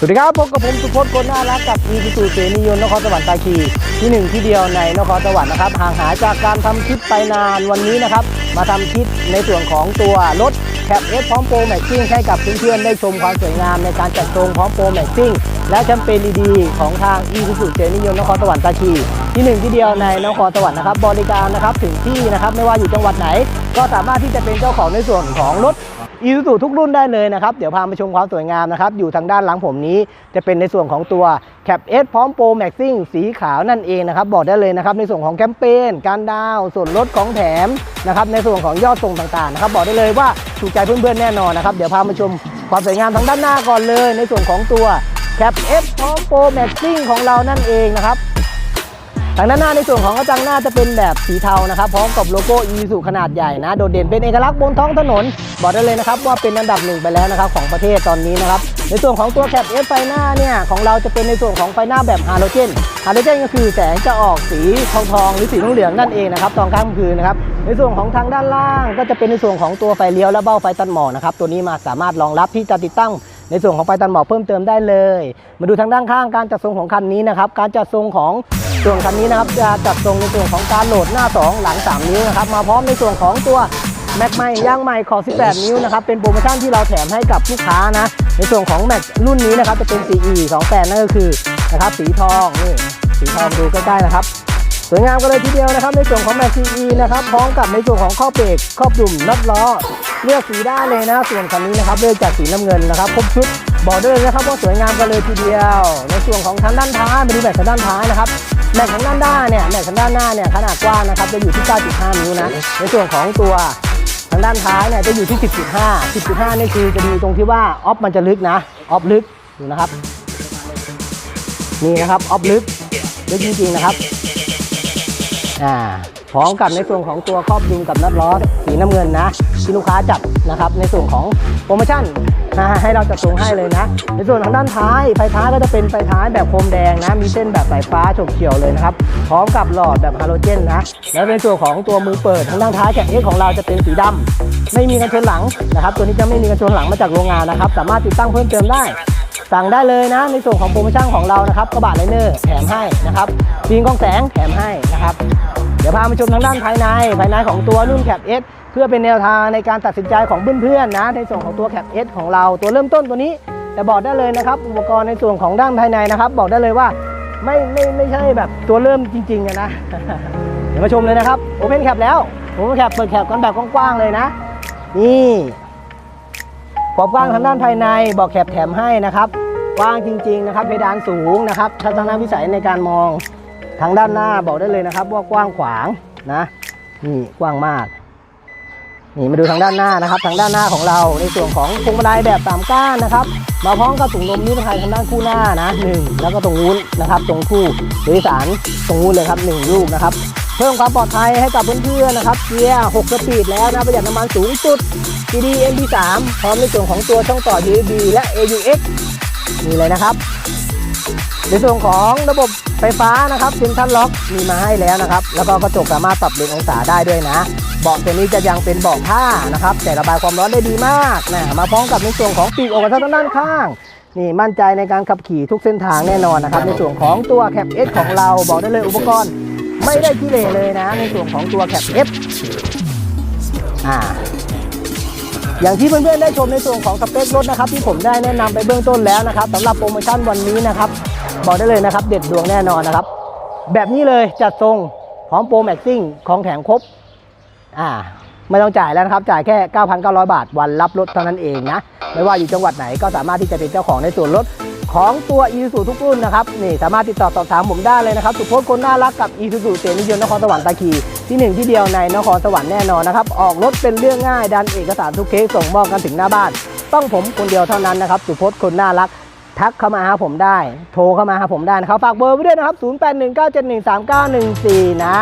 สวัสดีครับพบกับผมสุพจน์คนน่ารักกับอีซูซูเสนียนนครสวรรค์ตาคีที่หนึ่งที่เดียวในนครสวรรค์นะครับห่างหายจากการทำคลิปไปนานวันนี้นะครับ มาทำคลิปในส่วนของตัวรถแคปเอสพร้อมโปรแม็กซิ่งให้กับเพื่อนๆได้ชมความสวยงามในการจัดทรงพร้อมโปรแม็กซิ่งและแคมเปญดีๆของทางอีซูซูเสนียนนครสวรรค์ตาคีที่หนึ่งที่เดียวในนครสวรรค์นะครับบริการนะครับถึงที่นะครับไม่ว่าอยู่จังหวัดไหน ก็สามารถที่จะเป็นเจ้าของในส่วนของรถ อีซูซูทุกรุ่นได้เลยนะครับ เดี๋ยวพาไปชมความสวยงามนะครับ อยู่ทางด้านหลังผมนี้จะเป็นในส่วนของตัว Cap S พร้อมโปรแม็กซิ่งสีขาวนั่นเองนะครับ บอกได้เลยนะครับ ในส่วนของแคมเปญการดาว ส่วนลดของแถมนะครับ ในส่วนของยอดส่งต่างๆนะครับ บอกได้เลยว่าถูกใจเพื่อนๆแน่นอนนะครับ เดี๋ยวพามาชมความสวยงามทางด้านหน้าก่อนเลย ในส่วนของตัว Cap S พร้อมโปรแม็กซิ่งของเรานั่นเองนะครับ ทางด้านหน้าในส่วนของกระจังหน้าจะเป็นแบบสีเทานะครับพร้อมกับโลโก้อีซูขนาดใหญ่นะโดดเด่นเป็นเอกลักษณ์บนท้องถนน บอกได้เลยนะครับว่าเป็นอันดับหนึ่งไปแล้วนะครับของประเทศตอนนี้นะครับในส่วนของตัวแคปเอฟไฟหน้าเนี่ยของเราจะเป็นในส่วนของไฟหน้าแบบฮาโลเจนฮาโลเจนก็คือแสงจะออกสีทองทองหรือสีเหลืองนั่นเองนะครับตอนค่ำคืนนะครับในส่วนของทางด้านล่างก็จะเป็นในส่วนของตัวไฟเลี้ยวและเบ้าไฟตัดหมอกนะครับตัวนี้มาสามารถรองรับที่จะติดตั้งในส่วนของไฟตันหมอกเพิ่มเติมได้เลย มาดูทางด้านข้างการจัดทรงของคันนี้นะครับการจัดทรงของ ส่วนคันนี้นะครับจะจัดทรงในส่วนของการโหลดหน้า 2 หลัง 3 นิ้วนะครับมาพร้อมในส่วนของตัวแม็กใหม่ย่างใหม่ขอบ18 นิ้วนะครับเป็นโปรโมชั่นที่เราแถมให้กับลูกค้านะ ในส่วนของแม็กรุ่นนี้นะครับจะเป็น CE 2 8นั่นก็คือนะครับสีทองนี่สีทองดูใกล้ๆนะครับสวยงามกันเลยทีเดียวนะครับในส่วนของแม็กซีอีนะครับพร้อมกับในส่วนของข้อเบรกครอบดุ่มน็อตล้อ เลือกสีได้เลยนะส่วนคันนี้นะครับเลือกจากสีน้ำเงินนะครับครบชุด บอกได้เลยนะครับว่าสวยงามกันเลยทีเดียว ในส่วนของทางด้านท้ายมาดูแม็กทางด้านท้ายนะครับแม็กทางด้านหน้าเนี่ยแม็กทางด้านหน้าเนี่ยขนาดกว้างนะครับจะอยู่ที่ 9.5 นิ้วนะในส่วนของตัวทางด้านท้ายเนี่ยจะอยู่ที่ 10.5 10.5 นี่คือจะดีตรงที่ว่าออฟมันจะลึกนะออฟลึกดูนะครับนี่นะครับออฟลึกลึกจริงๆนะครับอ่าพร้อมกับในส่วนของตัวครอบดุมกับน็อตล้อสีน้ำเงินนะที่ลูกค้าจัดนะครับในส่วนของ โปรโมชั่นนะให้เราจัดส่งให้เลยนะ ในส่วนของด้านท้ายไฟท้ายก็จะเป็นไฟท้ายแบบโคมแดงนะมีเส้นแบบสายฟ้าฉกเฉียวเลยนะครับพร้อมกับหลอดแบบฮาโลเจนนะแล้วในส่วนของตัวมือเปิดทางด้านท้ายแกะเอ็กของเราจะเป็นสีดำไม่มีกันชนหลังนะครับ ตัวนี้จะไม่มีกันชนหลังมาจากโรงงานนะครับ สามารถติดตั้งเพิ่มเติมได้สั่งได้เลยนะ ในส่วนของโปรโมชั่นของเรานะครับกระบะไลเนอร์แถมให้นะครับฟิล์มกล้องแสงแถมให้นะครับ เดี๋ยวพามาชมทางด้านภายในภายในของตัวรุ่นแคป S เพื่อเป็นแนวทางในการตัดสินใจของเพื่อนๆนะ ในส่วนของตัวแคป S ของเราตัวเริ่มต้นตัวนี้ แต่บอกได้เลยนะครับ อุปกรณ์ในส่วนของด้านภายในนะครับ บอกได้เลยว่าไม่ไม่ไม่ใช่แบบตัวเริ่มจริงๆอะนะ เดี๋ยวมาชมเลยนะครับโอเพนแคปแล้วโอเพนแคปเปิดแคปกันแบบกว้างๆเลยนะ นี่ความกว้างทางด้านภายในบอกแคปแถมให้นะครับกว้างจริง ๆ นะครับเพดานสูงนะครับทัศนวิสัยในการมองทางด้านหน้าบอกได้เลยนะครับ ว่ากว้างขวางนะนี่กว้างมาก นี่มาดูทางด้านหน้านะครับ ทางด้านหน้าของเราในส่วนของพวงมาลัยแบบสามก้านนะครับ มาพร้อมกับถุงลมนิรภัยทางด้านคู่หน้านะหนึ่งแล้วก็ตรงนู้นนะครับ ตรงคู่โดยสารตรงนู้นเลยครับหนึ่งลูกนะครับ เพิ่มความปลอดภัยให้กับเพื่อนๆนะครับเกียร์6สปีดแล้วนะประหยัดน้ำมันสูงสุด CD MP3 พร้อมในส่วนของตัวช่องต่อ USB และ AUX นี่เลยนะครับ ในส่วนของระบบไฟฟ้านะครับเซ็นทรัลล็อกมีมาให้แล้วนะครับ แล้วก็กระจกสามารถปรับเลนองศาได้ด้วยนะเบาะตัวนี้จะยังเป็นเบาะผ้านะครับ แต่ระบายความร้อนได้ดีมากนะมาพร้อมกับในส่วนของปีกออกกระทางด้านข้างนี่มั่นใจในการขับขี่ทุกเส้นทางแน่นอนนะครับ ในส่วนของตัวแคป S ของเราบอกได้เลยอุปกรณ์ไม่ได้ขี้เหร่เลยนะ ในส่วนของตัวแคป S อ่าอย่างที่เพื่อนๆได้ชมในส่วนของสเปครถนะครับ ที่ผมได้แนะนำไปเบื้องต้นแล้วนะครับสำหรับโปรโมชั่นวันนี้นะครับ บอกได้เลยนะครับ เด็ดดวงแน่นอนนะครับ แบบนี้เลยจัดทรงพร้อมโปรแม็กซิ่งของแถมครบ อ่าไม่ต้องจ่ายแล้วนะครับ จ่ายแค่ 9,900 บาท วันรับรถเท่านั้นเองนะ ไม่ว่าอยู่จังหวัดไหนก็สามารถที่จะเป็นเจ้าของในส่วนลดของตัวอีซูทุกรุ่นนะครับ นี่สามารถติดต่อสอบถามผมได้เลยนะครับ สุพจน์คนน่ารักกับอีซูซูเสนิยมนครสวรรค์ตาคีที่หนึ่งที่เดียวในนครสวรรค์แน่นอนนะครับ ออกรถเป็นเรื่องง่าย ดันเอกสารทุกเคสส่งมอบกันถึงหน้าบ้าน ต้องผมคนเดียวเท่านั้นนะครับ สุพจน์คนน่ารัก ทักเข้ามาหาผมได้ โทรเข้ามาหาผมได้นะครับฝากเบอร์ไว้ด้วยนะครับ 0819713914 นะ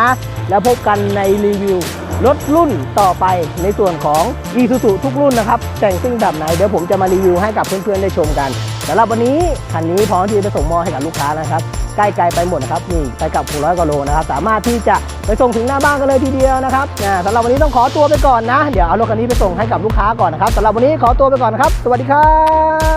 แล้วพบกันในรีวิว รถรุ่นต่อไปในส่วนของ e s u s u ทุกรุ่นนะครับ แต่งซิ่งแบบไหน เดี๋ยวผมจะมารีวิวให้กับเพื่อนๆได้ชมกันสำหรับวันนี้คันนี้พร้อมที่จะส่งมอบให้กับลูกค้านะครับใกล้ไกลไปหมดนะครับนี่ไปกับ600กว่าโลนะครับ สามารถที่จะไปส่งถึงหน้าบ้านกันเลยทีเดียวนะครับนะสำหรับวันนี้ต้องขอตัวไปก่อนนะ เดี๋ยวเอารถคันนี้ไปส่งให้กับลูกค้าก่อนนะครับสำหรับวันนี้ขอตัวไปก่อนนะครับ สวัสดีครับ